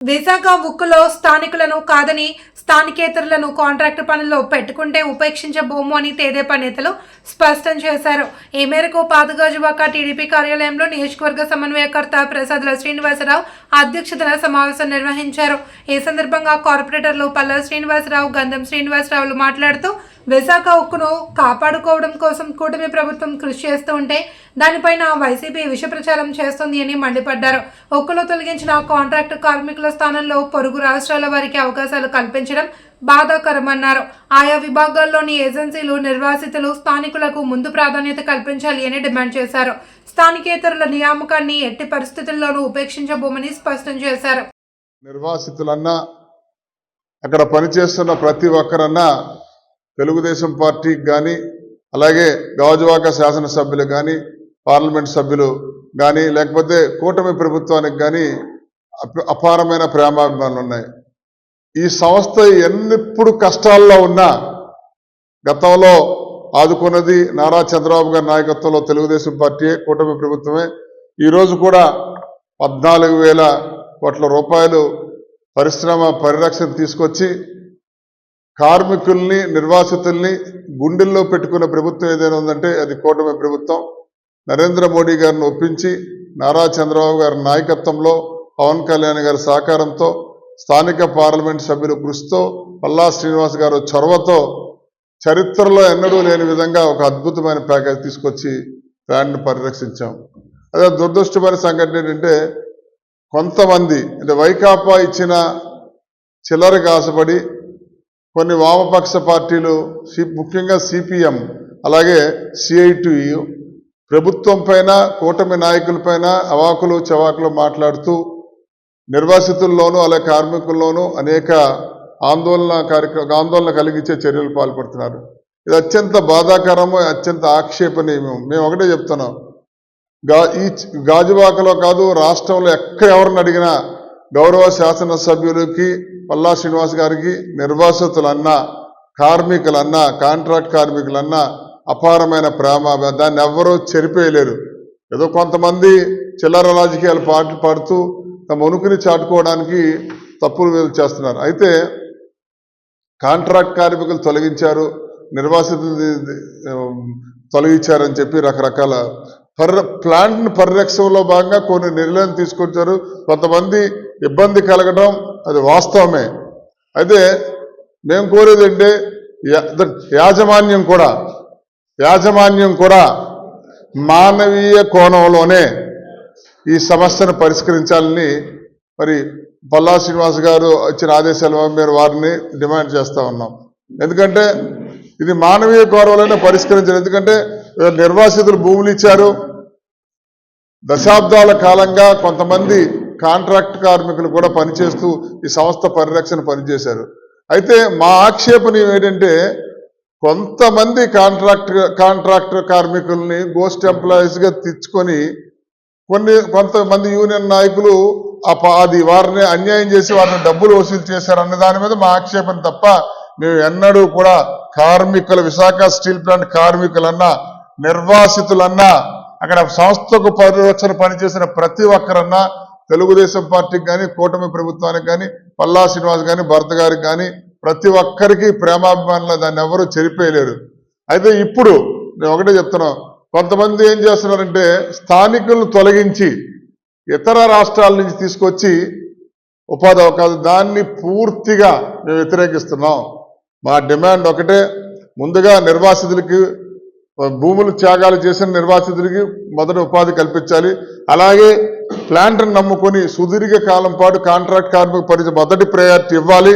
విశాఖ ఉక్కులో స్థానికులను కాదని స్థానికేతరులను కాంట్రాక్టు పనుల్లో పెట్టుకుంటే ఉపేక్షించబోము అని తెదేపా నేతలు స్పష్టం చేశారు. ఈ మేరకు పాతగాజువాక టీడీపీ కార్యాలయంలో నియోజకవర్గ సమన్వయకర్త ప్రసాద్ల శ్రీనివాసరావు అధ్యక్షతన సమావేశం నిర్వహించారు. ఈ సందర్భంగా కార్పొరేటర్లు పల్ల శ్రీనివాసరావు గంధం శ్రీనివాసరావులు మాట్లాడుతూ విశాఖ ఉక్కును కాపాడుకోవడం కోసం కూటమి ప్రభుత్వం కృషి చేస్తూ ఉంటే దానిపైన వైసీపీ విష ప్రచారం చేస్తుంది అని మండిపడ్డారు. ఉక్కులో తొలగించిన కాంట్రాక్టు కార్మికుల స్థానంలో పొరుగు రాష్ట్రాల వారికి అవకాశాలు కల్పించడం బాధాకరమన్నారు. ఆయా విభాగాల్లోని ఏజెన్సీలు నిర్వాసితులు స్థానికులకు ముందు ప్రాధాన్యత కల్పించాలి అని డిమాండ్ చేశారు. స్థానికేతరుల నియామకాన్ని ఎట్టి పరిస్థితుల్లోనూ ఉపేక్షించబోమని స్పష్టం చేశారు. నిర్వాసితులన్నా అక్కడ పనిచేస్తున్న ప్రతి ఒక్కరన్నా తెలుగుదేశం పార్టీకి కానీ అలాగే గాజువాక శాసనసభ్యులు కానీ పార్లమెంట్ సభ్యులు కానీ లేకపోతే కూటమి ప్రభుత్వానికి కానీ అప- అపారమైన ప్రేమాభిమానులు ఉన్నాయి. ఈ సంస్థ ఎన్నిప్పుడు కష్టాల్లో ఉన్నా గతంలో ఆదుకున్నది నారా చంద్రబాబు గారి నాయకత్వంలో తెలుగుదేశం పార్టీ కూటమి ప్రభుత్వమే. ఈరోజు కూడా పద్నాలుగు వేల కోట్ల రూపాయలు పరిశ్రమ పరిరక్షణ తీసుకొచ్చి కార్మికుల్ని నిర్వాసితుల్ని గుండెల్లో పెట్టుకున్న ప్రభుత్వం ఏదైనా ఉందంటే అది కూటమి ప్రభుత్వం. నరేంద్ర మోడీ గారిని ఒప్పించి నారా చంద్రబాబు గారి నాయకత్వంలో పవన్ కళ్యాణ్ గారి సహకారంతో స్థానిక పార్లమెంట్ సభ్యుల కృషితో పల్లా శ్రీనివాస్ గారు చొరవతో చరిత్రలో ఎన్నడూ లేని విధంగా ఒక అద్భుతమైన ప్యాకేజ్ తీసుకొచ్చి ప్లాంట్ను పరిరక్షించాం. అదే దురదృష్టమైన సంఘటన ఏంటంటే కొంతమంది అంటే వైకాపా ఇచ్చిన చిల్లరకు ఆశపడి కొన్ని వామపక్ష పార్టీలు సి ముఖ్యంగా సిపిఎం అలాగే సిఐటియు ప్రభుత్వం పైన కూటమి నాయకులపైన అవాకులు చవాకులు మాట్లాడుతూ నిర్వాసితుల్లోనూ అలాగే కార్మికుల్లోనూ అనేక ఆందోళన కార్యక్రమ ఆందోళన కలిగించే చర్యలు పాల్పడుతున్నారు. ఇది అత్యంత బాధాకరము అత్యంత ఆక్షేపణీయము. మేము ఒకటే చెప్తున్నాం. గా ఈ గాజువాకలో కాదు రాష్ట్రంలో ఎక్కడ ఎవరిని అడిగినా గౌరవ శాసనసభ్యులకి పల్లా శ్రీనివాస్ గారికి నిర్వాసితులన్నా కార్మికులన్నా కాంట్రాక్ట్ కార్మికులన్నా అపారమైన ప్రేమ దాన్ని ఎవ్వరూ చెరిపేయలేరు. ఏదో కొంతమంది చిల్లర రాజకీయాలు పాటలు పాడుతూ తమ ఉనికిని చాటుకోవడానికి తప్పులు వేలు చేస్తున్నారు. అయితే కాంట్రాక్ట్ కార్మికులు తొలగించారు నిర్వాసితులు తొలగించారని చెప్పి రకరకాల పరి ప్లాంట్ను పరిరక్షణలో భాగంగా కొన్ని నిర్ణయం తీసుకొచ్చారు. కొంతమంది ఇబ్బంది కలగడం అది వాస్తవమే. అయితే మేము కోరేది అంటే ద- యాజమాన్యం కూడా యాజమాన్యం కూడా మానవీయ కోణంలోనే ఈ సమస్యను పరిష్కరించాలని మరి పల్లా శ్రీనివాస్ గారు ఇచ్చిన ఆదేశాల మేర వారిని డిమాండ్ చేస్తూ ఉన్నాం. ఎందుకంటే ఇది మానవీయ కోణంలోనే పరిష్కరించారు ఎందుకంటే నిర్వాసితులు భూములు ఇచ్చారు. దశాబ్దాల కాలంగా కొంతమంది కాంట్రాక్ట్ కార్మికులు కూడా పనిచేస్తూ ఈ సంస్థ పరిరక్షణ పనిచేశారు. అయితే మా ఆక్షేపణ ఏంటంటే కొంతమంది కాంట్రాక్ట్ కాంట్రాక్టర్ కార్మికుల్ని గోస్ట్ ఎంప్లాయీస్గా తెచ్చుకొని కొన్ని కొంతమంది యూనియన్ నాయకులు ఆ అది వారిని అన్యాయం చేసి వారిని డబ్బులు వసూలు చేశారు అన్న దాని మీద మా ఆక్షేపణ తప్ప మేము ఎన్నడూ కూడా కార్మికుల విశాఖ స్టీల్ ప్లాంట్ కార్మికులన్నా నిర్వాసితులన్నా అక్కడ సంస్థకు పరిరక్షణ పనిచేసిన ప్రతి ఒక్కరన్నా తెలుగుదేశం పార్టీకి కానీ కూటమి ప్రభుత్వానికి కానీ పల్లా శ్రీనివాస్ కానీ భరత్ గారికి కానీ ప్రతి ఒక్కరికి ప్రేమాభిమానులు దాన్ని ఎవరు చెరిపేయలేరు. అయితే ఇప్పుడు నేను ఒకటే చెప్తున్నాం కొంతమంది ఏం చేస్తున్నారంటే స్థానికులను తొలగించి ఇతర రాష్ట్రాల నుంచి తీసుకొచ్చి ఉపాధి అవకాశం దాన్ని పూర్తిగా మేము వ్యతిరేకిస్తున్నాం. మా డిమాండ్ ఒకటే ముందుగా నిర్వాసితులకి భూములు త్యాగాలు చేసిన నిర్వాసితులకి మొదటి ఉపాధి కల్పించాలి. అలాగే ప్లాంట్ను నమ్ముకొని సుదీర్ఘ కాలం పాటు కాంట్రాక్ట్ కార్మిక పరిచయం మొదటి ప్రయారిటీ ఇవ్వాలి.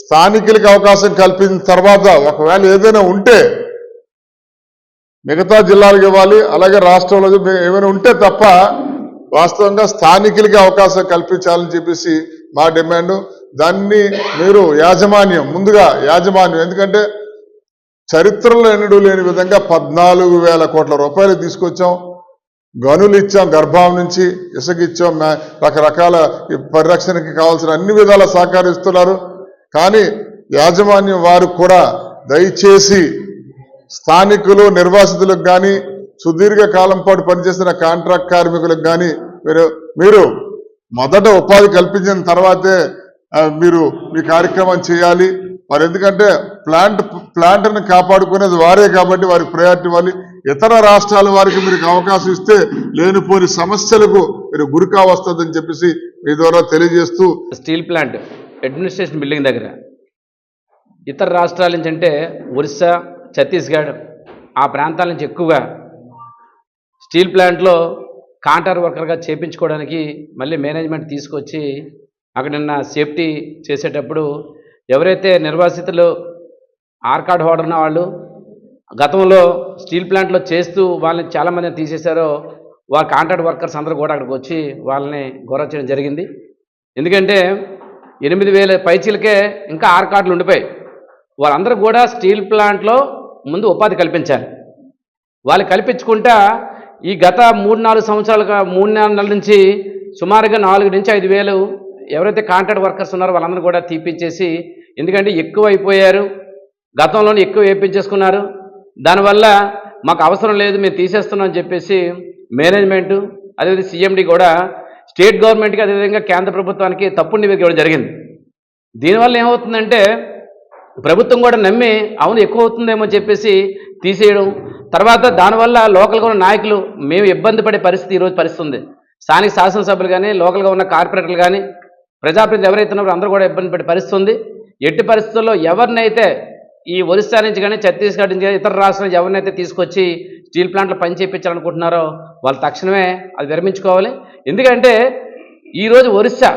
స్థానికులకి అవకాశం కల్పించిన తర్వాత ఒకవేళ ఏదైనా ఉంటే మిగతా జిల్లాలకు ఇవ్వాలి. అలాగే రాష్ట్రంలో ఏమైనా ఉంటే తప్ప వాస్తవంగా స్థానికులకి అవకాశం కల్పించాలని చెప్పేసి మా డిమాండ్. దాన్ని మీరు యాజమాన్యం ముందుగా యాజమాన్యం ఎందుకంటే చరిత్రలో ఎన్నడూ లేని విధంగా పద్నాలుగు వేల కోట్ల రూపాయలు తీసుకొచ్చాం. గనులు ఇచ్చాం గర్భం నుంచి ఇసగిచ్చాం రకరకాల పరిరక్షణకి కావాల్సిన అన్ని విధాల సహకరిస్తున్నారు. కానీ యాజమాన్యం వారు కూడా దయచేసి స్థానికులు నిర్వాసితులకు కానీ సుదీర్ఘ కాలం పాటు పనిచేసిన కాంట్రాక్ట్ కార్మికులకు కానీ మీరు మీరు మొదట ఉపాధి కల్పించిన తర్వాతే మీరు మీ కార్యక్రమం చేయాలి. వారు ఎందుకంటే ప్లాంట్ ప్లాంట్ని కాపాడుకునేది వారే కాబట్టి వారికి ప్రయారిటీ ఇవ్వాలి. ఇతర రాష్ట్రాల వారికి మీరు అవకాశం ఇస్తే లేనిపోని సమస్యలకు మీరు గురి కావస్తుందని చెప్పేసి మీ ద్వారా తెలియజేస్తూ స్టీల్ ప్లాంట్ అడ్మినిస్ట్రేషన్ బిల్డింగ్ దగ్గర. ఇతర రాష్ట్రాల నుంచి అంటే ఒరిస్సా ఛత్తీస్గఢ్ ఆ ప్రాంతాల నుంచి ఎక్కువగా స్టీల్ ప్లాంట్లో కాంట్రాక్ట్ వర్కర్గా చేపించుకోవడానికి మళ్ళీ మేనేజ్మెంట్ తీసుకొచ్చి అక్కడ నిన్న సేఫ్టీ చేసేటప్పుడు ఎవరైతే నిర్వాసితులు ఆర్కాడ్ కార్డ్ హోల్డర్ ఉన్న వాళ్ళు గతంలో స్టీల్ ప్లాంట్లో చేస్తూ వాళ్ళని చాలామందిని తీసేశారో వాళ్ళ కాంట్రాక్ట్ వర్కర్స్ అందరూ కూడా అక్కడికి వచ్చి వాళ్ళని గౌరవ చేయడం జరిగింది. ఎందుకంటే ఎనిమిది వేల పైచీలకే ఇంకా ఆరు కార్డులు వాళ్ళందరూ కూడా స్టీల్ ప్లాంట్లో ముందు ఉపాధి కల్పించాలి. వాళ్ళు కల్పించుకుంటా ఈ గత మూడు నాలుగు సంవత్సరాలుగా మూడు నాలుగు నెలల నుంచి సుమారుగా నాలుగు నుంచి ఐదు వేలు ఎవరైతే కాంట్రాక్ట్ వర్కర్స్ ఉన్నారో వాళ్ళందరూ కూడా తీపిచ్చేసి ఎందుకంటే ఎక్కువ అయిపోయారు గతంలోనే ఎక్కువ వేయించేసుకున్నారు దానివల్ల మాకు అవసరం లేదు మేము తీసేస్తున్నాం అని చెప్పేసి మేనేజ్మెంటు అదేవిధంగా సీఎండి కూడా స్టేట్ గవర్నమెంట్కి అదేవిధంగా కేంద్ర ప్రభుత్వానికి తప్పుడు నివేదిక ఇవ్వడం జరిగింది. దీనివల్ల ఏమవుతుందంటే ప్రభుత్వం కూడా నమ్మి అవును ఎక్కువ అవుతుందేమో చెప్పేసి తీసేయడం. తర్వాత దానివల్ల లోకల్గా ఉన్న నాయకులు మేము ఇబ్బంది పడే పరిస్థితి ఈరోజు పరిస్థితి ఉంది స్థానిక శాసనసభ్యులు కానీ లోకల్గా ఉన్న కార్పొరేటర్లు కానీ ప్రజాప్రతినిధులు ఎవరైతే ఉన్నారో అందరూ కూడా ఇబ్బంది పడే పరిస్థితి ఉంది ఎట్టి పరిస్థితుల్లో ఎవరినైతే ఈ ఒరిస్సా నుంచి కానీ ఛత్తీస్గఢ్ నుంచి కానీ ఇతర రాష్ట్రాల నుంచి ఎవరినైతే తీసుకొచ్చి స్టీల్ ప్లాంట్లు పని చేయించాలనుకుంటున్నారో వాళ్ళు తక్షణమే అది విరమించుకోవాలి. ఎందుకంటే ఈరోజు ఒరిస్సా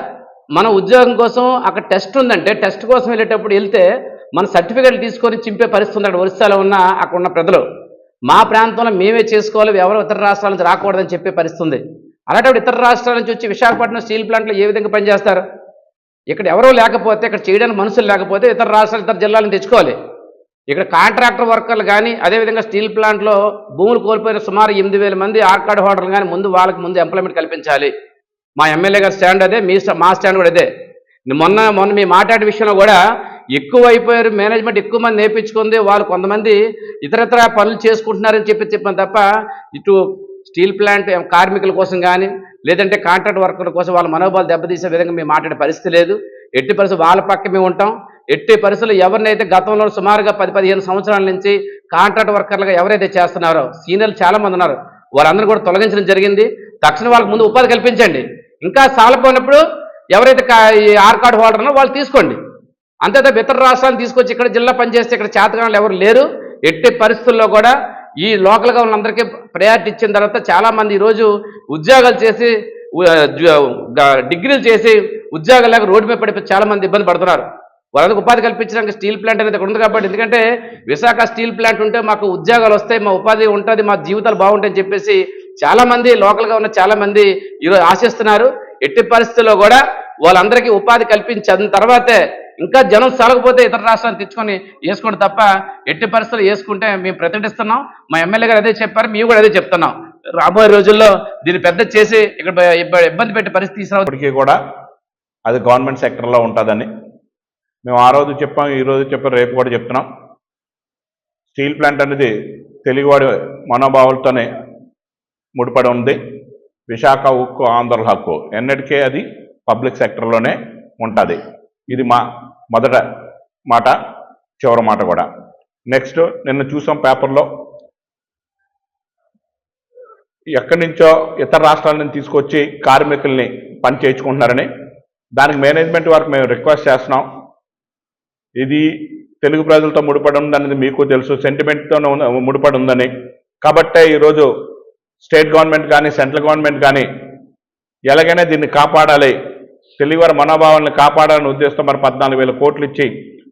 మన ఉద్యోగం కోసం అక్కడ టెస్ట్ ఉందంటే టెస్ట్ కోసం వెళ్ళేటప్పుడు వెళ్తే మన సర్టిఫికెట్లు తీసుకొని చింపే పరిస్థితి ఉంది అక్కడ ఒరిస్సాలో ఉన్న అక్కడ ఉన్న ప్రజలు. మా ప్రాంతంలో మేమే చేసుకోవాలి ఎవరు ఇతర రాష్ట్రాల నుంచి రాకూడదని చెప్పే పరిస్థితి ఉంది. అలాంటప్పుడు ఇతర రాష్ట్రాల నుంచి వచ్చి విశాఖపట్నం స్టీల్ ప్లాంట్లో ఏ విధంగా పనిచేస్తారు? ఇక్కడ ఎవరో లేకపోతే ఇక్కడ చేయడానికి మనుషులు లేకపోతే ఇతర రాష్ట్రాలు ఇతర జిల్లాలను తెచ్చుకోవాలి. ఇక్కడ కాంట్రాక్టర్ వర్కర్లు కానీ అదేవిధంగా స్టీల్ ప్లాంట్లో భూములు కోల్పోయిన సుమారు ఎనిమిది వేల మంది ఆర్కాడ్ హోటల్ కానీ ముందు వాళ్ళకి ముందు ఎంప్లాయ్మెంట్ కల్పించాలి. మా ఎమ్మెల్యే గారి స్టాండ్ అదే మీ మా స్టాండ్ కూడా అదే. మొన్న మొన్న మీ మాట్లాడే విషయంలో కూడా ఎక్కువ అయిపోయారు మేనేజ్మెంట్ ఎక్కువ మంది నేర్పించుకుంది వాళ్ళు కొంతమంది ఇతరత్ర పనులు చేసుకుంటున్నారని చెప్పి చెప్పాను తప్ప ఇటు స్టీల్ ప్లాంట్ కార్మికుల కోసం కానీ లేదంటే కాంట్రాక్ట్ వర్కర్ల కోసం వాళ్ళ మనోభావాలు దెబ్బతీసే విధంగా మేము మాట్లాడే పరిస్థితి లేదు. ఎట్టి పరిస్థితి వాళ్ళ పక్క మేము ఉంటాం. ఎట్టి పరిస్థితులు ఎవరినైతే గతంలో సుమారుగా పది పదిహేను సంవత్సరాల నుంచి కాంట్రాక్ట్ వర్కర్లుగా ఎవరైతే చేస్తున్నారో సీనియర్లు చాలామంది ఉన్నారు వారందరూ కూడా తొలగించడం జరిగింది. తక్షణం వాళ్ళకి ముందు ఉపాధి కల్పించండి. ఇంకా సాలపోయినప్పుడు ఎవరైతే కా- ఈ ఆర్ కార్డు హోల్డర్ వాళ్ళు తీసుకోండి. అంతే ఇతర రాష్ట్రాలను తీసుకొచ్చి ఇక్కడ జిల్లా పనిచేస్తే ఇక్కడ చేతగాళ్ళు ఎవరు లేరు. ఎట్టి పరిస్థితుల్లో కూడా ఈ లోకల్గా ఉన్నందరికీ ప్రయారిటీ ఇచ్చిన తర్వాత చాలామంది ఈరోజు ఉద్యోగాలు చేసి డిగ్రీలు చేసి ఉద్యోగాలు లేక రోడ్డు మీద పడిపోయి చాలామంది ఇబ్బంది పడుతున్నారు. వాళ్ళకి ఉపాధి కల్పించడానికి స్టీల్ ప్లాంట్ అనేది ఉంది కాబట్టి ఎందుకంటే విశాఖ స్టీల్ ప్లాంట్ ఉంటే మాకు ఉద్యోగాలు వస్తాయి మా ఉపాధి ఉంటుంది మా జీవితాలు బాగుంటాయని చెప్పేసి చాలామంది లోకల్గా ఉన్న చాలామంది ఈరోజు ఆశిస్తున్నారు. ఎట్టి పరిస్థితుల్లో కూడా వాళ్ళందరికీ ఉపాధి కల్పించిన తర్వాతే ఇంకా జనం సాలకపోతే ఇతర రాష్ట్రాలు తెచ్చుకొని వేసుకోండి తప్ప ఎట్టి పరిస్థితులు వేసుకుంటే మేము ప్రతిఘటిస్తున్నాం మా ఎమ్మెల్యే గారు అదే చెప్పారు మేము కూడా అదే చెప్తున్నాం. రాబోయే రోజుల్లో దీన్ని పెద్ద చేసి ఇక్కడ ఇబ్బంది పెట్టే పరిస్థితి తీసుకురావడానికి కూడా అది గవర్నమెంట్ సెక్టర్లో ఉంటుందని మేము ఆ రోజు చెప్పాం ఈ రోజు చెప్పాం రేపు కూడా చెప్తున్నాం. స్టీల్ ప్లాంట్ అనేది తెలుగువాడి మనోభావాలతోనే ముడిపడి ఉంది. విశాఖ ఉక్కు ఆంధ్రుల హక్కు. ఎన్నటికే అది పబ్లిక్ సెక్టర్లోనే ఉంటుంది. ఇది మా మొదట మాట చివరి మాట కూడా. నెక్స్ట్ నిన్న చూసాం పేపర్లో ఎక్కడి నుంచో ఇతర రాష్ట్రాల నుంచి తీసుకొచ్చి కార్మికుల్ని పని చేయించుకుంటున్నారని. దానికి మేనేజ్మెంట్ వారికి మేము రిక్వెస్ట్ చేస్తున్నాం. ఇది తెలుగు ప్రజలతో ముడిపడి ఉందనేది మీకు తెలుసు సెంటిమెంట్తో ముడిపడి ఉందని. కాబట్టే ఈరోజు స్టేట్ గవర్నమెంట్ కానీ సెంట్రల్ గవర్నమెంట్ కానీ ఎలాగైనా దీన్ని కాపాడాలి. తెలుగువారి మనోభావాలను కాపాడాలని ఉద్దేశంతో మరి పద్నాలుగు వేల కోట్లు ఇచ్చి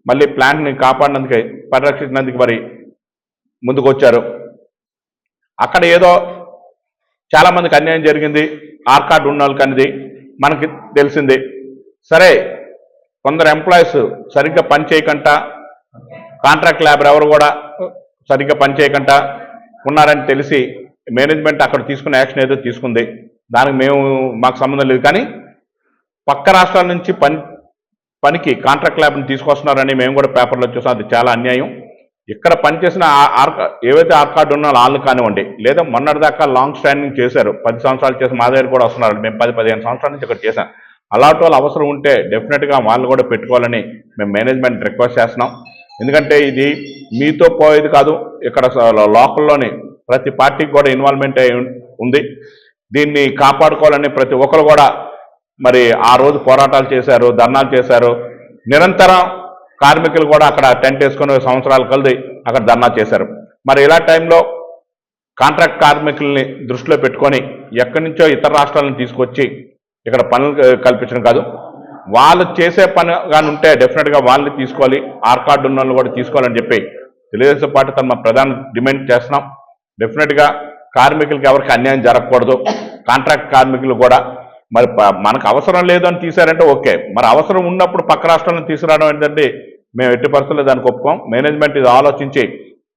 మళ్ళీ ప్లాంట్ని కాపాడినందుకు పరిరక్షించినందుకు మరి ముందుకొచ్చారు. అక్కడ ఏదో చాలామందికి అన్యాయం జరిగింది ఆర్ ఉన్న వాళ్ళకి అనేది మనకి తెలిసింది. సరే కొందరు ఎంప్లాయీస్ సరిగ్గా పని చేయకుండా కాంట్రాక్ట్ లేబర్ ఎవరు కూడా సరిగ్గా పని చేయకుండా ఉన్నారని తెలిసి మేనేజ్మెంట్ అక్కడ తీసుకున్న యాక్షన్ ఏదో తీసుకుంది. దానికి మేము మాకు సంబంధం లేదు. కానీ పక్క రాష్ట్రాల నుంచి పని పనికి కాంట్రాక్ట్ ల్యాబ్ని తీసుకొస్తున్నారని మేము కూడా పేపర్లో చూసాం. అది చాలా అన్యాయం. ఇక్కడ పనిచేసిన ఆ- ఆర్ ఏవైతే ఆర్ కార్డు ఉన్న వాళ్ళు కానివ్వండి లేదా మొన్నటిదాకా లాంగ్ స్టాండింగ్ చేశారు. పది సంవత్సరాలు చేసి మా దగ్గర కూడా వస్తున్నారు. మేము పది పదిహేను సంవత్సరాల నుంచి ఇక్కడ చేశాం. అలాంటి వాళ్ళు అవసరం ఉంటే డెఫినెట్గా వాళ్ళు కూడా పెట్టుకోవాలని మేము మేనేజ్మెంట్ రిక్వెస్ట్ చేస్తున్నాం. ఎందుకంటే ఇది మీతో పోయేది కాదు. ఇక్కడ లోకల్లోని ప్రతి పార్టీకి కూడా ఇన్వాల్వ్మెంట్ ఉంది. దీన్ని కాపాడుకోవాలని ప్రతి ఒక్కరు కూడా మరి ఆ రోజు పోరాటాలు చేశారు ధర్నాలు చేశారు. నిరంతరం కార్మికులు కూడా అక్కడ టెంట్ వేసుకుని సంవత్సరాలు కలిది అక్కడ ధర్నా చేశారు. మరి ఇలా టైంలో కాంట్రాక్ట్ కార్మికుల్ని దృష్టిలో పెట్టుకొని ఎక్కడి నుంచో ఇతర రాష్ట్రాలను తీసుకొచ్చి ఇక్కడ పనులు కల్పించడం కాదు. వాళ్ళు చేసే పని కానీ ఉంటే డెఫినెట్గా వాళ్ళని తీసుకోవాలి ఆర్ కార్డు ఉన్న వాళ్ళు కూడా తీసుకోవాలని చెప్పి తెలుగుదేశం పార్టీ తమ ప్రధాన డిమాండ్ చేస్తున్నాం. డెఫినెట్గా కార్మికులకి ఎవరికి అన్యాయం జరగకూడదు. కాంట్రాక్ట్ కార్మికులు కూడా మరి మనకు అవసరం లేదు అని తీశారంటే ఓకే. మరి అవసరం ఉన్నప్పుడు పక్క రాష్ట్రాలను తీసుకురావడం ఏంటంటే మేము ఎట్టి పరిస్థితుల్లో దానికి ఒప్పుకోం. మేనేజ్మెంట్ ఇది ఆలోచించి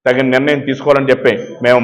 తగిన నిర్ణయం తీసుకోవాలని చెప్పి మేము